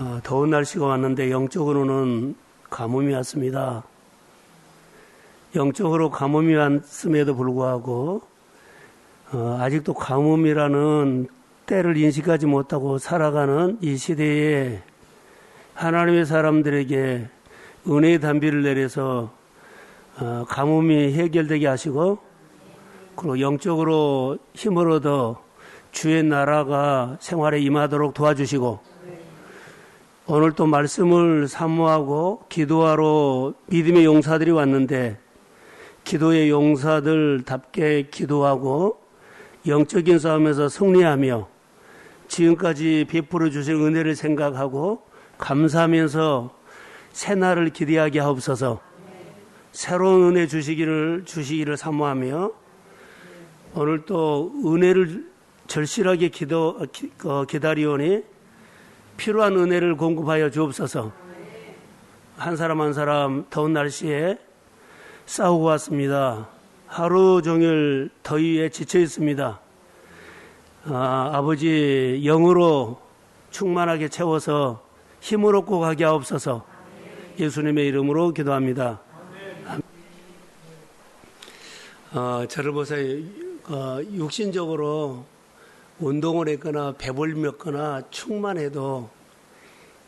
어, 더운 날씨가 왔는데 영적으로는 가뭄이 왔습니다. 영적으로 가뭄이 왔음에도 불구하고 어, 아직도 가뭄이라는 때를 인식하지 못하고 살아가는 이 시대에 하나님의 사람들에게 은혜의 단비를 내려서 어, 가뭄이 해결되게 하시고 그리고 영적으로 힘을 얻어 주의 나라가 생활에 임하도록 도와주시고 오늘 또 말씀을 사모하고 기도하러 믿음의 용사들이 왔는데 기도의 용사들답게 기도하고 영적인 싸움에서 승리하며 지금까지 베풀어 주신 은혜를 생각하고 감사하면서 새날을 기대하게 하옵소서. 새로운 은혜 주시기를 주시기를 사모하며 오늘 또 은혜를 절실하게 기도 어, 기다리오니 필요한 은혜를 공급하여 주옵소서. 한 사람 한 사람 더운 날씨에 싸우고 왔습니다. 하루 종일 더위에 지쳐 있습니다. 아, 아버지 영으로 충만하게 채워서 힘을 얻고 가게 하옵소서. 예수님의 이름으로 기도합니다. 어, 저를 보세요. 어, 육신적으로 운동을 했거나 배불 먹거나 충만해도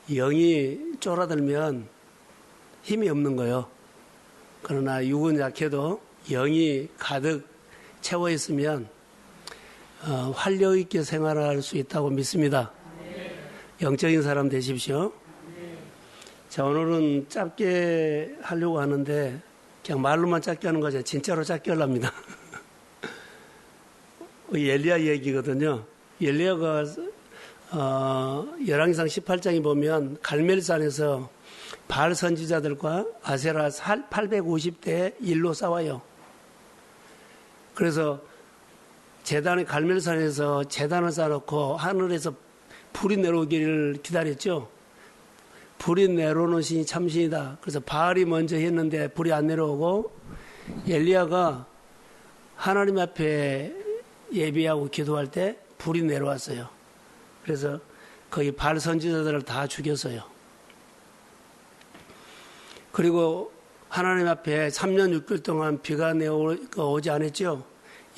영이 쫄아들면 힘이 없는 거예요. 그러나 육은 약해도 영이 가득 채워 있으면 어, 활력 있게 생활할 수 있다고 믿습니다. 영적인 사람 되십시오. 자, 오늘은 짧게 하려고 하는데 그냥 말로만 짧게 하는 거죠. 진짜로 짧게 하랍니다. 엘리야 얘기거든요. 엘리야가 어, 열왕기상 18장에 보면 갈멜산에서 바알 선지자들과 아세라 850대 일로 싸워요. 그래서 재단의 갈멜산에서 재단을 쌓아놓고 하늘에서 불이 내려오기를 기다렸죠. 불이 내려오는 신이 참신이다. 그래서 바알이 먼저 했는데 불이 안 내려오고 엘리야가 하나님 앞에 예비하고 기도할 때 불이 내려왔어요. 그래서 거기 바알 선지자들을 다 죽였어요. 그리고 하나님 앞에 3년 6개월 동안 비가 내오지 않았죠.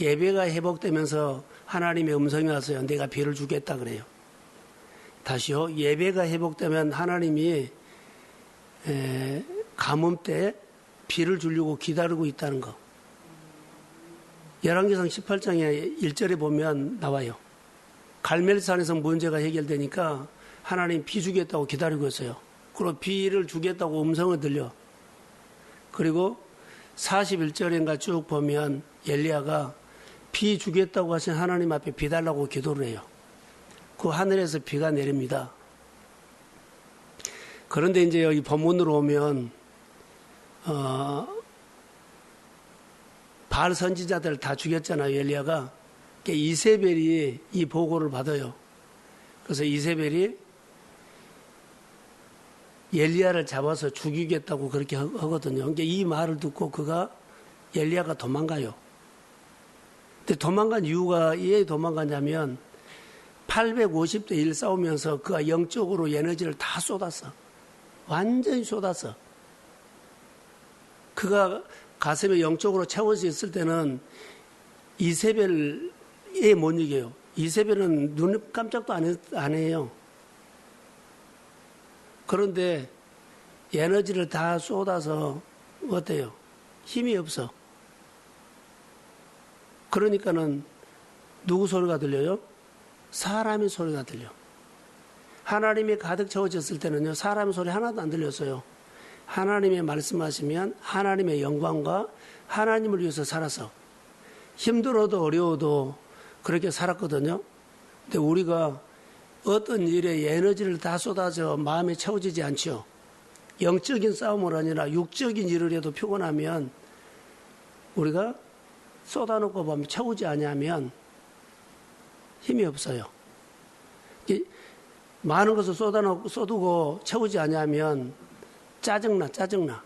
예배가 회복되면서 하나님의 음성이 왔어요. 내가 비를 주겠다 그래요. 다시요. 예배가 회복되면 하나님이 가뭄 때 비를 주려고 기다리고 있다는 거. 열왕기상 18장에 1절에 보면 나와요. 갈멜산에서 문제가 해결되니까 하나님 비 주겠다고 기다리고 있어요. 그리고 비를 주겠다고 음성을 들려. 그리고 41절인가 쭉 보면 엘리야가 비 주겠다고 하신 하나님 앞에 비 달라고 기도를 해요. 그 하늘에서 비가 내립니다. 그런데 이제 여기 본문으로 오면 어, 바알 선지자들 다 죽였잖아요. 엘리야가 그러니까 이세벨이 이 보고를 받아요. 그래서 이세벨이 엘리야를 잡아서 죽이겠다고 그렇게 하거든요. 그러니까 이 말을 듣고 그가 엘리야가 도망가요. 근데 도망간 이유가 왜 도망가냐면 850대 1 싸우면서 그가 영적으로 에너지를 다 쏟았어. 완전히 쏟았어. 그가 가슴에 영적으로 채워져 있을 때는 이세벨에 못 이겨요. 이세벨은 눈 깜짝도 안, 안 해요. 그런데 에너지를 다 쏟아서 어때요? 힘이 없어. 그러니까는 누구 소리가 들려요? 사람의 소리가 들려. 하나님이 가득 채워졌을 때는요, 사람 소리 하나도 안 들렸어요. 하나님의 말씀하시면 하나님의 영광과 하나님을 위해서 살아서 힘들어도 어려워도 그렇게 살았거든요. 근데 우리가 어떤 일에 에너지를 다 쏟아져 마음에 채워지지 않죠. 영적인 싸움을 아니라 육적인 일을 해도 피곤하면 우리가 쏟아놓고 보면 채우지 않으면 힘이 없어요. 많은 것을 쏟아놓고 쏟고 채우지 않으면 짜증나, 짜증나.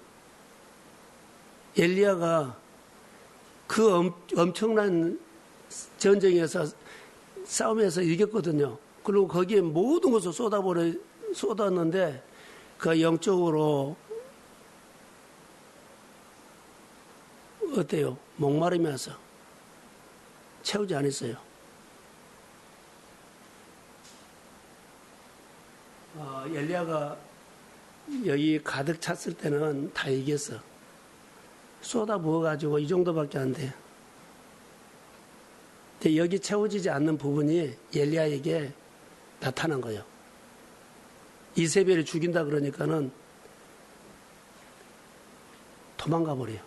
엘리야가 그 엄, 엄청난 전쟁에서 싸움에서 이겼거든요. 그리고 거기에 모든 것을 쏟아버려 쏟았는데 그 영적으로 어때요? 목마르면서 채우지 않았어요. 어, 엘리야가 여기 가득 찼을 때는 다 이겼어. 쏟아 부어가지고 이 정도밖에 안 돼. 근데 여기 채워지지 않는 부분이 엘리야에게 나타난 거예요. 이세벨을 죽인다 그러니까는 도망가 버려요.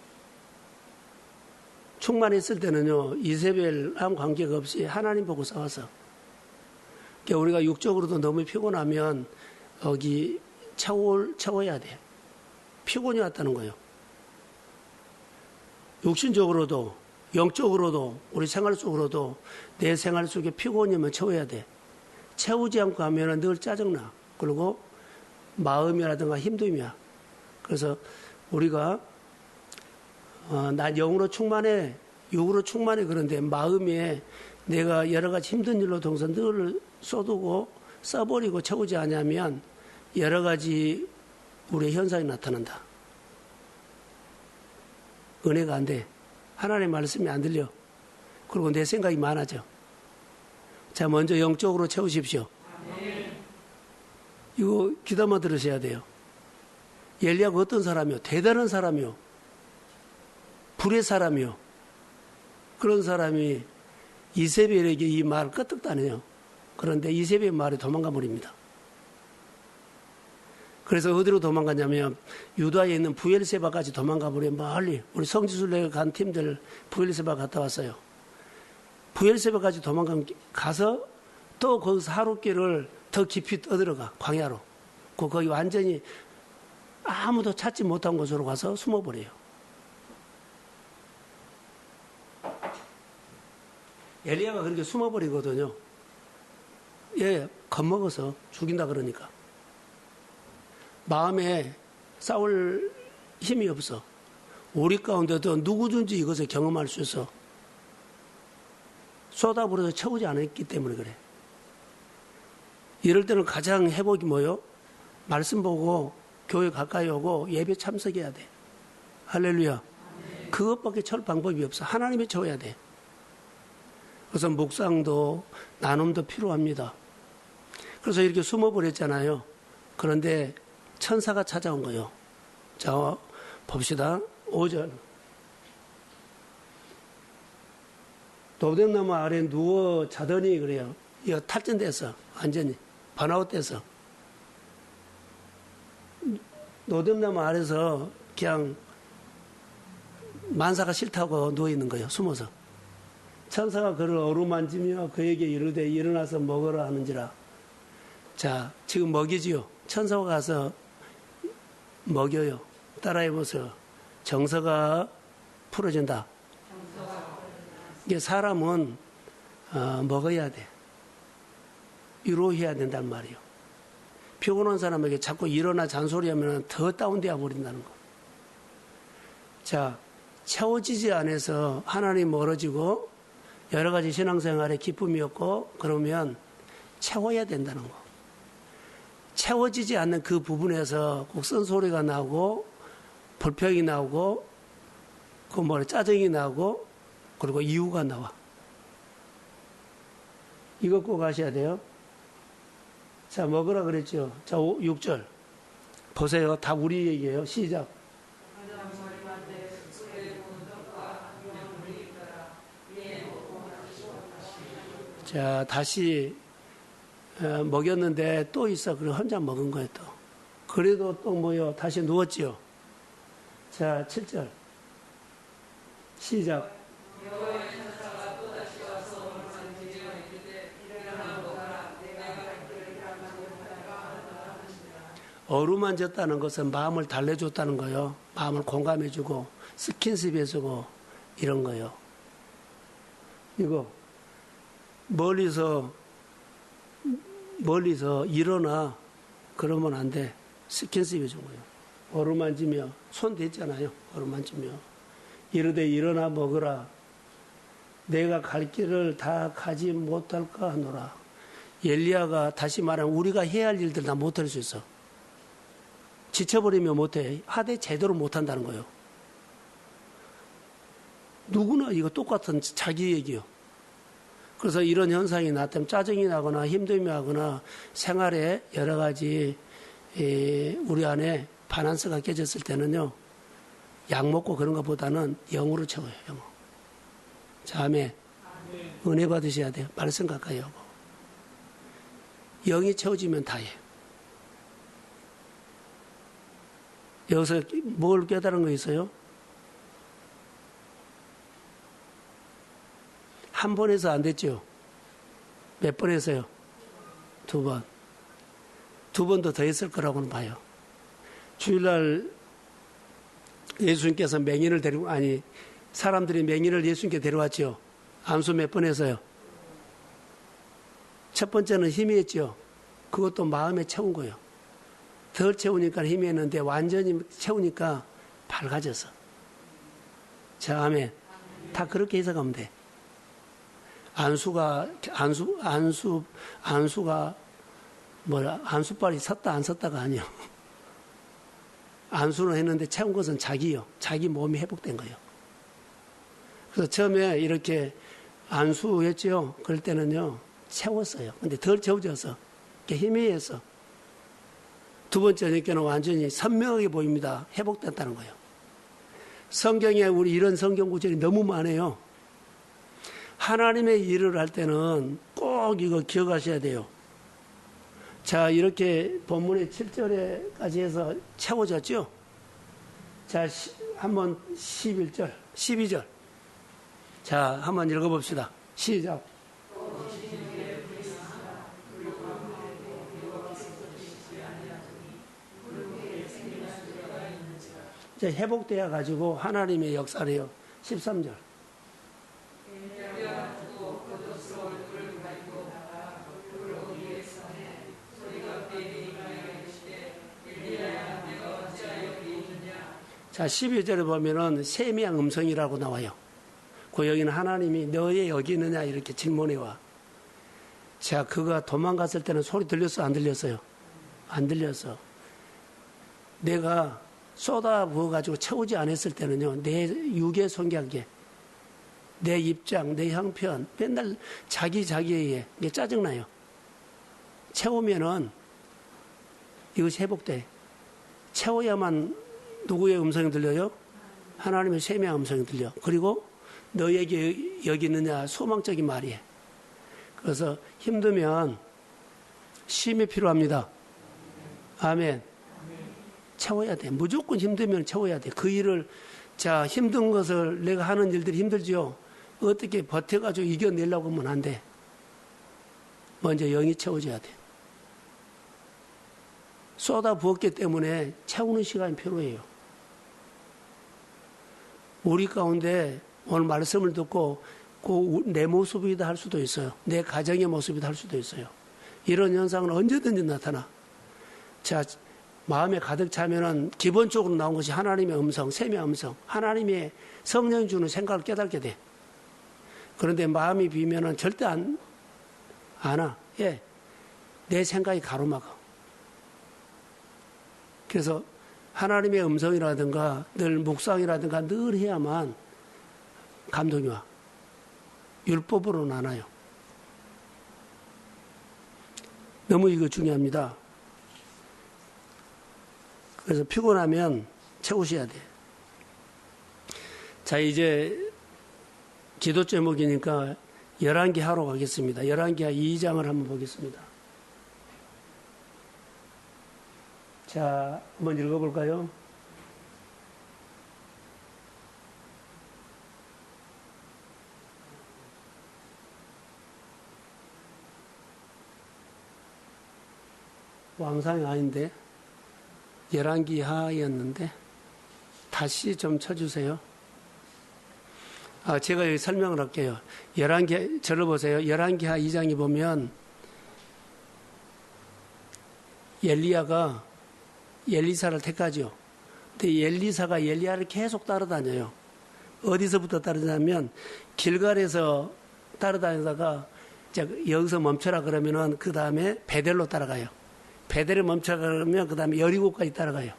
충만 했을 때는요, 이세벨랑 관계가 없이 하나님 보고 싸워서. 그러니까 우리가 육적으로도 너무 피곤하면 여기 채워, 채워야 돼. 피곤이 왔다는 거예요. 육신적으로도, 영적으로도, 우리 생활 속으로도 내 생활 속에 피곤이면 채워야 돼. 채우지 않고 하면 늘 짜증나. 그리고 마음이라든가 힘듦이야. 그래서 우리가 어, 난 영으로 충만해, 육으로 충만해 그런데 마음에 내가 여러 가지 힘든 일로 동선 늘 쏟고 써버리고 채우지 않으면 여러 가지 우리의 현상이 나타난다. 은혜가 안 돼. 하나님의 말씀이 안 들려. 그리고 내 생각이 많아져. 자, 먼저 영적으로 채우십시오. 이거 귀담아 들으셔야 돼요. 엘리야가 어떤 사람이요? 대단한 사람이요. 불의 사람이요. 그런 사람이 이세벨에게 이 말을 해요. 그런데 이세벨 말에 도망가 버립니다. 그래서 어디로 도망갔냐면 유다에 있는 부엘세바까지 도망가 버려 멀리 우리 성지순례 간 팀들 부엘세바 갔다 왔어요. 부엘세바까지 도망간 가서 또 거기서 하루길을 더 깊이 떠들어가 광야로. 그 거기 완전히 아무도 찾지 못한 곳으로 가서 숨어버려요. 엘리야가 그렇게 숨어버리거든요. 예, 겁먹어서 죽인다 그러니까. 마음에 싸울 힘이 없어. 우리 가운데도 누구든지 이것을 경험할 수 있어. 쏟아부어서 채우지 않았기 때문에 그래. 이럴 때는 가장 회복이 뭐요? 말씀 보고 교회 가까이 오고 예배 참석해야 돼. 할렐루야. 그것밖에 철 방법이 없어. 하나님이 채워야 돼. 그래서 묵상도 나눔도 필요합니다. 그래서 이렇게 숨어버렸잖아요. 그런데 천사가 찾아온 거요. 자, 봅시다. 5절. 도둑나무 아래 누워 자더니 그래요. 이거 탈진돼서 완전히 번아웃돼서 노점나무 아래서 그냥 만사가 싫다고 누워 있는 거예요. 숨어서. 천사가 그를 어루만지며 그에게 이르되 일어나서 먹으라 하는지라. 자, 지금 먹이지요. 천사가 가서 먹여요. 따라해 보세요. 정서가 풀어진다. 이게 사람은 어, 먹어야 돼. 위로해야 된단 말이에요. 피곤한 사람에게 자꾸 일어나 잔소리하면 더 다운되어 버린다는 거. 자, 채워지지 않아서 하나님 멀어지고 여러 가지 신앙생활에 기쁨이 없고 그러면 채워야 된다는 거. 채워지지 않는 그 부분에서 꼭 쓴소리가 나고 불평이 나오고 그 뭐래 짜증이 나고 그리고 이유가 나와. 이거 꼭 아셔야 돼요. 자, 먹으라 그랬죠. 자, 6절. 보세요. 다 우리 얘기예요. 시작. 자, 다시 어, 먹였는데 또 있어. 그래 혼자 먹은 거예요, 또. 그래도 또 뭐요? 다시 누웠지요. 자, 7절. 시작. 어루만졌다는 것은 마음을 달래줬다는 거요. 마음을 공감해주고 스킨십 해주고 이런 거요. 이거 멀리서 멀리서 일어나 그러면 안 돼. 스킨십 해준 거예요. 어루만지며 손 댔잖아요. 어루만지며 이르되 일어나 먹으라. 내가 갈 길을 다 가지 못할까 하노라. 엘리야가 다시 말하면 우리가 해야 할 일들 다 못할 수 있어. 지쳐버리면 못해. 하되 제대로 못한다는 거예요. 누구나 이거 똑같은 자기 얘기요. 그래서 이런 현상이 나타나면 짜증이 나거나 힘듦이 나거나 생활에 여러 가지 에, 우리 안에 바란스가 깨졌을 때는요. 약 먹고 그런 것보다는 영으로 채워요. 영으로. 자음에 은혜 받으셔야 돼요. 말씀 가까이 하고. 영이 채워지면 다예요. 여기서 뭘 깨달은 거 있어요? 한 번 해서 안 됐죠? 몇 번 했어요? 두 번. 두 번도 더 했을 거라고는 봐요. 주일날 예수님께서 맹인을 데리고, 아니, 사람들이 맹인을 예수님께 데려왔죠. 암수 몇번 했어요? 첫 번째는 힘이 했죠. 그것도 마음에 채운 거예요. 덜 채우니까 힘이 했는데 완전히 채우니까 밝아졌어. 자, 아멘. 다 그렇게 해석하면 돼. 안수가, 안수, 안수, 안수가, 뭐라, 안수발이 섰다 안 섰다가 아니요. 안수는 했는데 채운 것은 자기요. 자기 몸이 회복된 거예요. 그래서 처음에 이렇게 안수했죠. 그럴 때는요, 채웠어요. 근데 덜 채워져서, 힘이 해서. 두 번째 저녁에는 완전히 선명하게 보입니다. 회복됐다는 거예요. 성경에 우리 이런 성경 구절이 너무 많아요. 하나님의 일을 할 때는 꼭 이거 기억하셔야 돼요. 자, 이렇게 본문의 7절에까지 해서 채워졌죠? 자, 시, 한번 11절, 12절. 자, 한번 읽어봅시다. 시작. 이제 회복되어 가지고 하나님의 역사래요. 13절. 자, 12절에 보면은 세미한 음성이라고 나와요. 그 여기는 하나님이 너의 여기 있느냐 이렇게 질문해 와. 자, 그가 도망갔을 때는 소리 들렸어? 안 들렸어요? 안 들렸어. 내가 쏟아 부어 가지고 채우지 않았을 때는요, 내 유괴 성격에, 내 입장, 내 형편, 맨날 자기 자기에 이게 짜증나요. 채우면은 이것이 회복돼. 채워야만 누구의 음성이 들려요? 하나님의 세명 음성이 들려. 그리고 너에게 여기 있느냐 소망적인 말이에요. 그래서 힘들면 쉼이 필요합니다. 아멘. 채워야 돼. 무조건 힘들면 채워야 돼. 그 일을, 자, 힘든 것을 내가 하는 일들이 힘들지요. 어떻게 버텨가지고 이겨내려고 하면 안 돼. 먼저 영이 채워져야 돼. 쏟아 부었기 때문에 채우는 시간이 필요해요. 우리 가운데 오늘 말씀을 듣고 그 내 모습이다 할 수도 있어요. 내 가정의 모습이다 할 수도 있어요. 이런 현상은 언제든지 나타나. 자, 마음에 가득 차면은 기본적으로 나온 것이 하나님의 음성, 샘의 음성, 하나님의 성령이 주는 생각을 깨닫게 돼. 그런데 마음이 비면은 절대 안, 안 와. 예. 내 생각이 가로막아. 그래서 하나님의 음성이라든가 늘 묵상이라든가 늘 해야만 감동이 와. 율법으로는 안 와요. 너무 이거 중요합니다. 그래서 피곤하면 채우셔야 돼. 자, 이제 기도 제목이니까 11개 하러 가겠습니다. 11개 2장을 한번 보겠습니다. 자, 한번 읽어볼까요? 왕상이 아닌데. 열한기 하였는데 다시 좀 쳐주세요. 아, 제가 여기 설명을 할게요. 열한기 저를 보세요. 열한기 하 2장에 보면 엘리야가 엘리사를 택하죠. 근데 엘리사가 엘리야를 계속 따라다녀요. 어디서부터 따르냐면 길갈에서 따라다니다가 자, 여기서 멈춰라 그러면은 그 다음에 베델로 따라가요. 베델에 멈춰라 그러면 그 다음에 여리고까지 따라가요.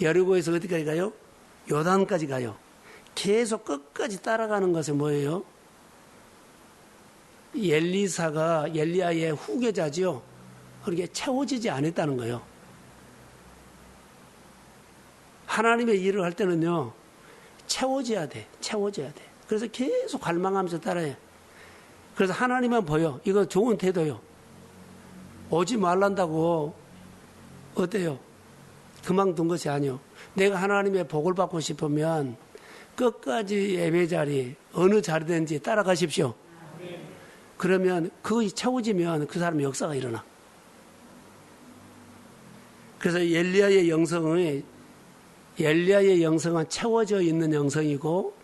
여리고에서 어디까지 가요? 요단까지 가요. 계속 끝까지 따라가는 것은 뭐예요? 엘리사가 엘리야의 후계자지요. 그렇게 채워지지 않았다는 거예요. 하나님의 일을 할 때는요, 채워져야 돼. 채워져야 돼. 그래서 계속 갈망하면서 따라해. 그래서 하나님만 보여. 이거 좋은 태도요. 오지 말란다고 어때요? 그만둔 것이 아니요. 내가 하나님의 복을 받고 싶으면 끝까지 예배 자리 어느 자리든지 따라가십시오. 그러면 그것이 채워지면 그 사람의 역사가 일어나. 그래서 엘리야의 영성은 엘리야의 영성은 채워져 있는 영성이고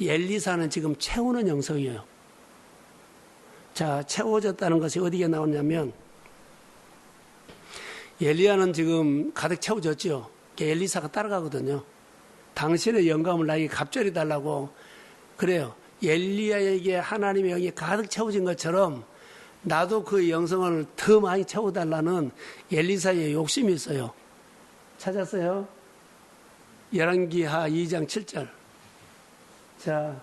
엘리사는 지금 채우는 영성이에요. 자, 채워졌다는 것이 어디에 나오냐면 엘리야는 지금 가득 채워졌죠. 엘리사가 따라가거든요. 당신의 영감을 나에게 갑절이 달라고 그래요. 엘리야에게 하나님의 영이 가득 채워진 것처럼 나도 그 영성을 더 많이 채워달라는 엘리사의 욕심이 있어요. 찾았어요? 열왕기하 2장 7절. 자,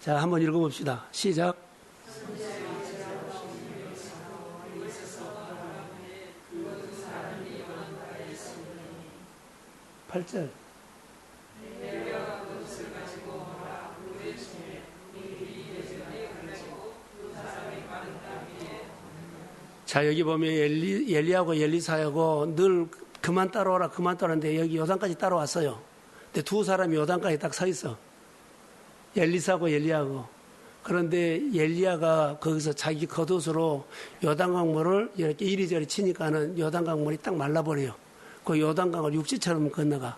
자, 한번 읽어봅시다. 시작. 8절. 자, 여기 보면 엘리, 엘리하고 엘리사하고 늘 그만 따라오라, 그만 따라오는데 여기 요단까지 따라왔어요. 근데 두 사람이 요단까지 딱 서 있어. 엘리사하고 엘리하고. 그런데 엘리야가 거기서 자기 겉옷으로 요단 강물을 이렇게 이리저리 치니까는 요단 강물이 딱 말라버려요. 그 요단 강을 육지처럼 건너가.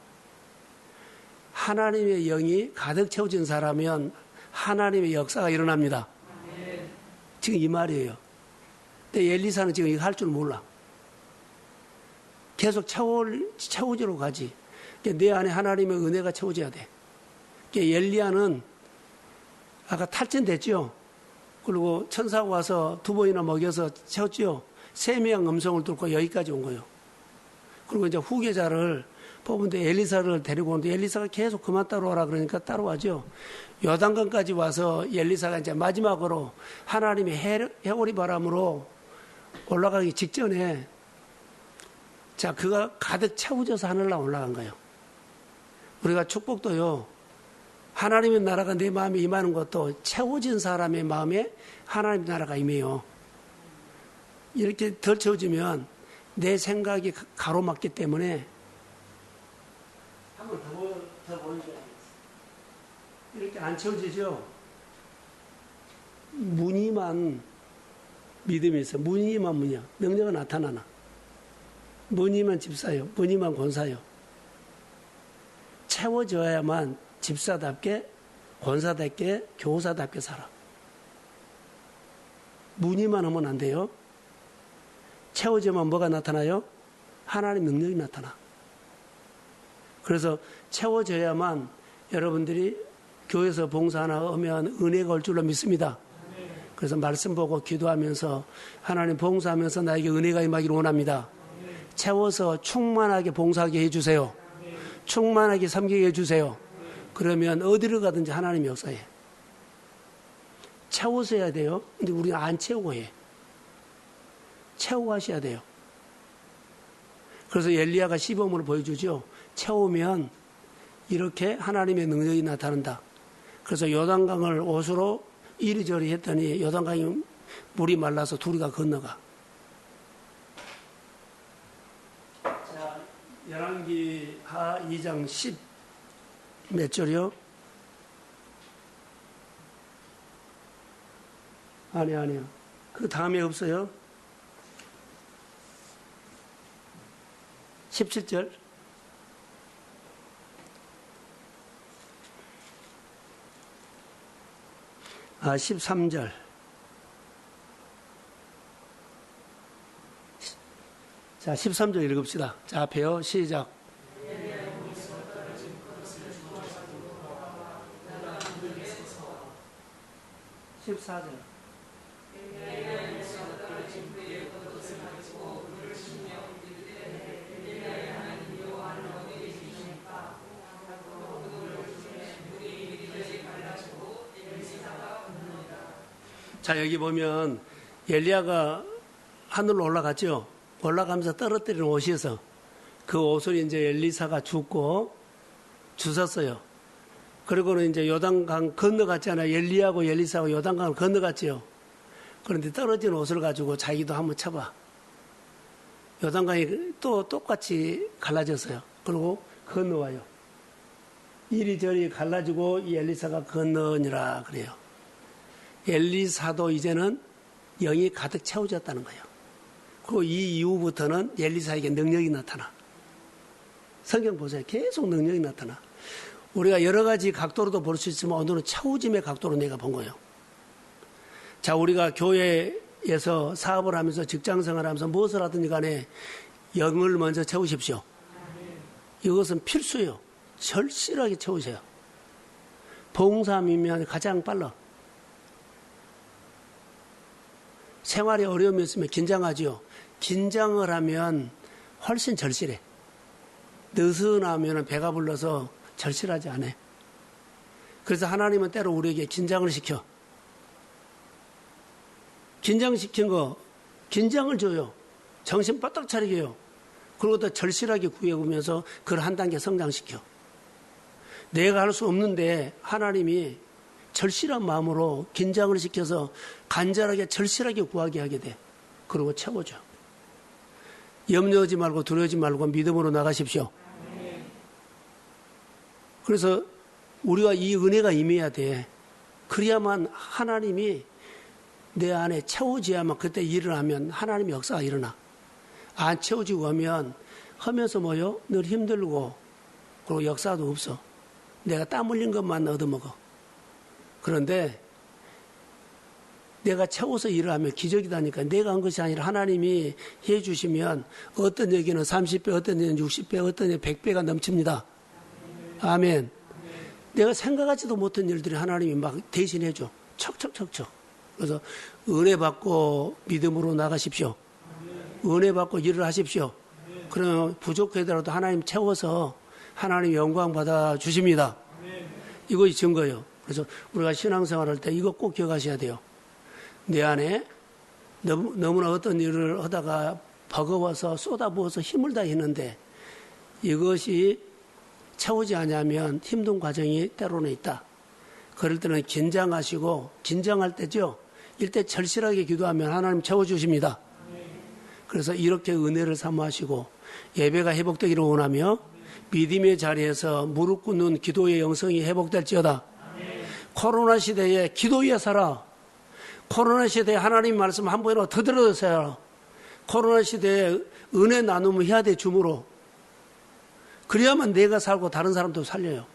하나님의 영이 가득 채워진 사람이면 하나님의 역사가 일어납니다. 지금 이 말이에요. 근데 엘리사는 지금 이거 할 줄 몰라. 계속 채워, 채워지러 가지. 그러니까 내 안에 하나님의 은혜가 채워져야 돼. 그러니까 엘리야는 아까 탈진됐죠? 그리고 천사가 와서 두 번이나 먹여서 채웠죠? 세미한 음성을 뚫고 여기까지 온 거예요. 그리고 이제 후계자를 뽑은데 엘리사를 데리고 오는데 엘리사가 계속 그만 따라오라 그러니까 따라와죠. 요단강까지 와서 엘리사가 이제 마지막으로 하나님의 해오리 바람으로 올라가기 직전에 자, 그가 가득 채워져서 하늘로 올라간 거예요. 우리가 축복도요. 하나님의 나라가 내 마음에 임하는 것도 채워진 사람의 마음에 하나님 나라가 임해요. 이렇게 덜 채워지면 내 생각이 가로막기 때문에. 이렇게 안 채워지죠? 무늬만 믿음이 있어. 무늬만 무냐. 능력은 나타나나. 무늬만 집사요. 무늬만 권사요. 채워져야만 집사답게, 권사답게, 교사답게 살아. 무늬만 하면 안 돼요. 채워지면 뭐가 나타나요? 하나님 능력이 나타나. 그래서 채워져야만 여러분들이 교회에서 봉사 하나 오면 은혜가 올 줄로 믿습니다. 그래서 말씀 보고 기도하면서 하나님 봉사하면서 나에게 은혜가 임하기를 원합니다. 채워서 충만하게 봉사하게 해주세요. 충만하게 섬기게 해주세요. 그러면 어디를 가든지 하나님 역사해. 채워서 해야 돼요. 근데 우리는 안 채우고 해. 채우고 하셔야 돼요. 그래서 엘리야가 시범으로 보여주죠. 채우면 이렇게 하나님의 능력이 나타난다. 그래서 요단강을 옷으로 이리저리 했더니 요단강이 물이 말라서 둘이가 건너가. 자, 열왕기 하 2장 10몇 절이요? 아니 아니요. 그 다음에 없어요. 17절. 아, 13절. 자, 13절 읽읍시다. 자, 앞에요. 시작. 14절. 자, 여기 보면 엘리야가 하늘로 올라갔죠. 올라가면서 떨어뜨리는 옷이어서 그 옷을 이제 엘리사가 줍고 주웠어요. 그리고는 이제 요단강 건너갔잖아요. 엘리야고 엘리사고 요단강을 건너갔지요. 그런데 떨어진 옷을 가지고 자기도 한번 쳐봐. 요단강이 또 똑같이 갈라졌어요. 그리고 건너와요. 이리저리 갈라지고 이 엘리사가 건너니라 그래요. 엘리사도 이제는 영이 가득 채워졌다는 거예요. 그리고 이 이후부터는 엘리사에게 능력이 나타나. 성경 보세요. 계속 능력이 나타나. 우리가 여러 가지 각도로도 볼 수 있지만 오늘은 차후짐의 각도로 내가 본 거예요. 자, 우리가 교회에서 사업을 하면서 직장 생활하면서 무엇을 하든지 간에 영을 먼저 채우십시오. 이것은 필수예요. 절실하게 채우세요. 봉사하면 가장 빨라. 생활에 어려움이 있으면 긴장하지요. 긴장을 하면 훨씬 절실해. 느슨하면 배가 불러서 절실하지 않아. 그래서 하나님은 때로 우리에게 긴장을 시켜. 긴장시킨 거, 긴장을 줘요. 정신 바짝 차리게 해요. 그리고 또 절실하게 구해보면서 그걸 한 단계 성장시켜. 내가 할 수 없는데 하나님이 절실한 마음으로 긴장을 시켜서 간절하게 절실하게 구하게 하게 돼. 그리고 채워줘. 염려하지 말고 두려워하지 말고 믿음으로 나가십시오. 그래서 우리가 이 은혜가 임해야 돼. 그래야만 하나님이 내 안에 채워져야만 그때 일을 하면 하나님의 역사가 일어나. 안 채워지고 하면 하면서 뭐요? 늘 힘들고 그리고 역사도 없어. 내가 땀 흘린 것만 얻어먹어. 그런데 내가 채워서 일을 하면 기적이다니까 내가 한 것이 아니라 하나님이 해 주시면 어떤 얘기는 30배, 어떤 얘기는 60배, 어떤 얘기는 100배가 넘칩니다. 아멘. 내가 생각하지도 못한 일들이 하나님이 막 대신해 줘. 척척척척. 그래서 은혜 받고 믿음으로 나가십시오. 은혜 받고 일을 하십시오. 그러면 부족하더라도 하나님 채워서 하나님 영광 받아 주십니다. 이것이 증거예요. 그래서 우리가 신앙생활 할 때 이거 꼭 기억하셔야 돼요. 내 안에 너무, 너무나 어떤 일을 하다가 버거워서 쏟아부어서 힘을 다했는데 이것이 채우지 않으면 힘든 과정이 때로는 있다. 그럴 때는 긴장하시고 긴장할 때죠. 일대 절실하게 기도하면 하나님 채워주십니다. 그래서 이렇게 은혜를 사모하시고 예배가 회복되기를 원하며 믿음의 자리에서 무릎 꿇는 기도의 영성이 회복될지어다. 코로나 시대에 기도 위에 살아. 코로나 시대에 하나님 말씀 한 번이라도 더 들어주세요. 코로나 시대에 은혜 나눔을 해야 돼, 줌으로. 그래야만 내가 살고 다른 사람도 살려요.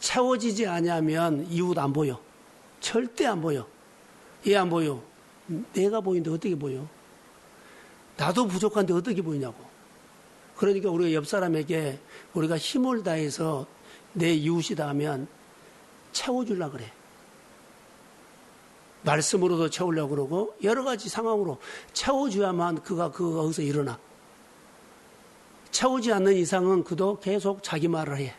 채워지지 않으면 이웃 안 보여. 절대 안 보여. 얘 안 보여. 내가 보이는데 어떻게 보여? 나도 부족한데 어떻게 보이냐고. 그러니까 우리가 옆 사람에게 우리가 힘을 다해서 내 이웃이다 하면 채워주려 그래. 말씀으로도 채우려고 그러고 여러 가지 상황으로 채워줘야만 그가 그 거기서 일어나. 채우지 않는 이상은 그도 계속 자기 말을 해.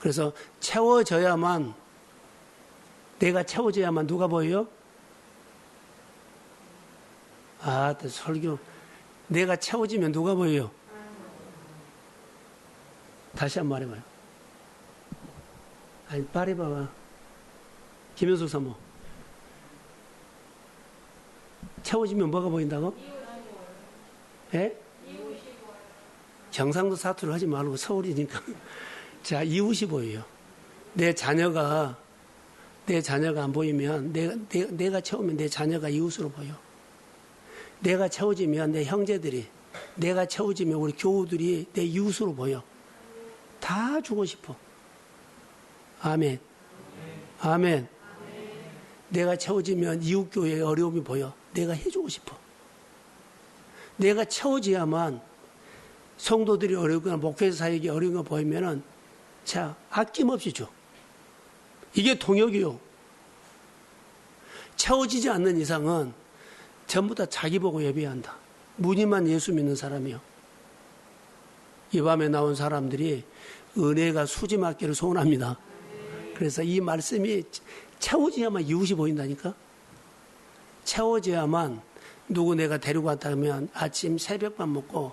그래서 채워져야만 내가 채워져야만 누가 보여요? 아, 또 설교. 내가 채워지면 누가 보여요? 다시 한번 해봐요. 아니, 빨리 봐봐. 김현숙 사모. 채워지면 뭐가 보인다고? 예? 경상도 사투를 하지 말고 서울이니까. 자, 이웃이 보여요. 내 자녀가, 내 자녀가 안 보이면, 내가, 내가, 내가 채우면 내 자녀가 이웃으로 보여. 내가 채워지면 내 형제들이, 내가 채워지면 우리 교우들이 내 이웃으로 보여. 다 주고 싶어. 아멘. 아멘. 내가 채워지면 이웃교회의 어려움이 보여. 내가 해주고 싶어. 내가 채워져야만 성도들이 어려우거나 목회자 사역이 어려운 거 보이면은 자, 아낌없이 줘. 이게 동역이요. 채워지지 않는 이상은 전부 다 자기 보고 예배한다. 무늬만 예수 믿는 사람이요. 이 밤에 나온 사람들이 은혜가 수지 맞기를 소원합니다. 그래서 이 말씀이 채워져야만 이웃이 보인다니까? 채워져야만 누구 내가 데리고 왔다 하면 아침 새벽밥 먹고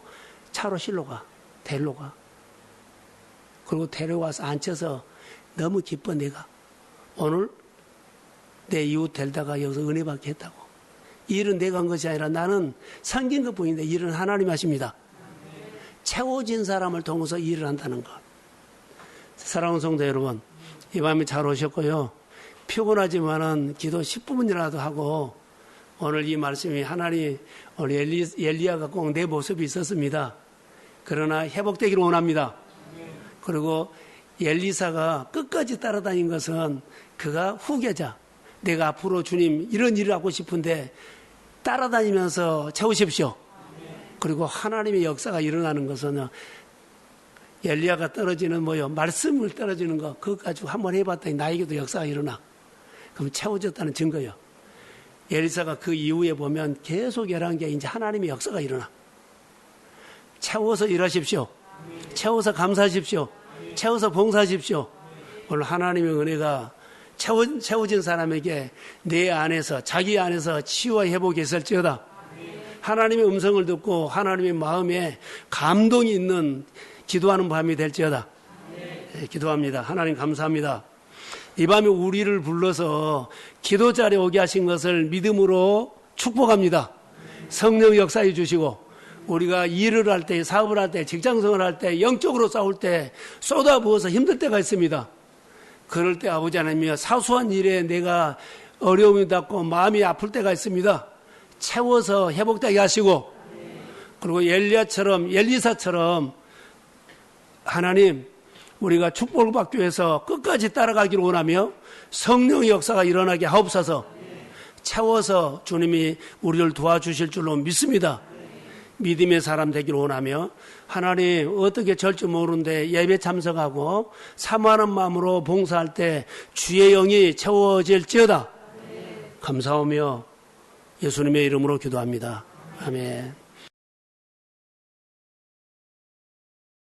차로 실로 가. 데리러 가. 그리고 데려와서 앉혀서 너무 기뻐 내가. 오늘 내 이웃 데려다가 여기서 은혜 받게 했다고. 이 일은 내가 한 것이 아니라 나는 섬긴 것 뿐인데 이 일은 하나님 하십니다. 채워진 사람을 통해서 일을 한다는 것. 사랑하는 성도 여러분, 이 밤에 잘 오셨고요. 피곤하지만은 기도 10분이라도 하고 오늘 이 말씀이 하나님 우리 엘리, 엘리야가 꼭 내 모습이 있었습니다. 그러나 회복되기를 원합니다. 그리고 엘리사가 끝까지 따라다닌 것은 그가 후계자. 내가 앞으로 주님 이런 일을 하고 싶은데 따라다니면서 채우십시오. 그리고 하나님의 역사가 일어나는 것은 엘리야가 떨어지는 뭐요 말씀을 떨어지는 거 그거 가지고 한번 해봤더니 나에게도 역사가 일어나. 그럼 채워졌다는 증거요. 엘리사가 그 이후에 보면 계속 일한 게 이제 하나님의 역사가 일어나. 채워서 일하십시오. 채워서 감사하십시오. 채워서 봉사하십시오. 오늘 하나님의 은혜가 채워, 채워진 사람에게 내 안에서 자기 안에서 치유와 회복이 있을지어다. 하나님의 음성을 듣고 하나님의 마음에 감동이 있는 기도하는 밤이 될지어다. 네, 기도합니다. 하나님 감사합니다. 이 밤에 우리를 불러서 기도 자리에 오게 하신 것을 믿음으로 축복합니다. 성령 역사해 주시고 우리가 일을 할 때, 사업을 할 때, 직장 생활을 할 때, 영적으로 싸울 때 쏟아부어서 힘들 때가 있습니다. 그럴 때 아버지 하나님이 사소한 일에 내가 어려움이 닿고 마음이 아플 때가 있습니다. 채워서 회복되게 하시고 그리고 엘리야처럼 엘리사처럼 하나님 우리가 축복을 받기 위해서 끝까지 따라가기를 원하며 성령의 역사가 일어나게 하옵소서 채워서 주님이 우리를 도와주실 줄로 믿습니다. 믿음의 사람 되기를 원하며 하나님 어떻게 절줄 모르는데 예배 참석하고 사모하는 마음으로 봉사할 때 주의 영이 채워질지어다 감사하며 예수님의 이름으로 기도합니다. 아멘.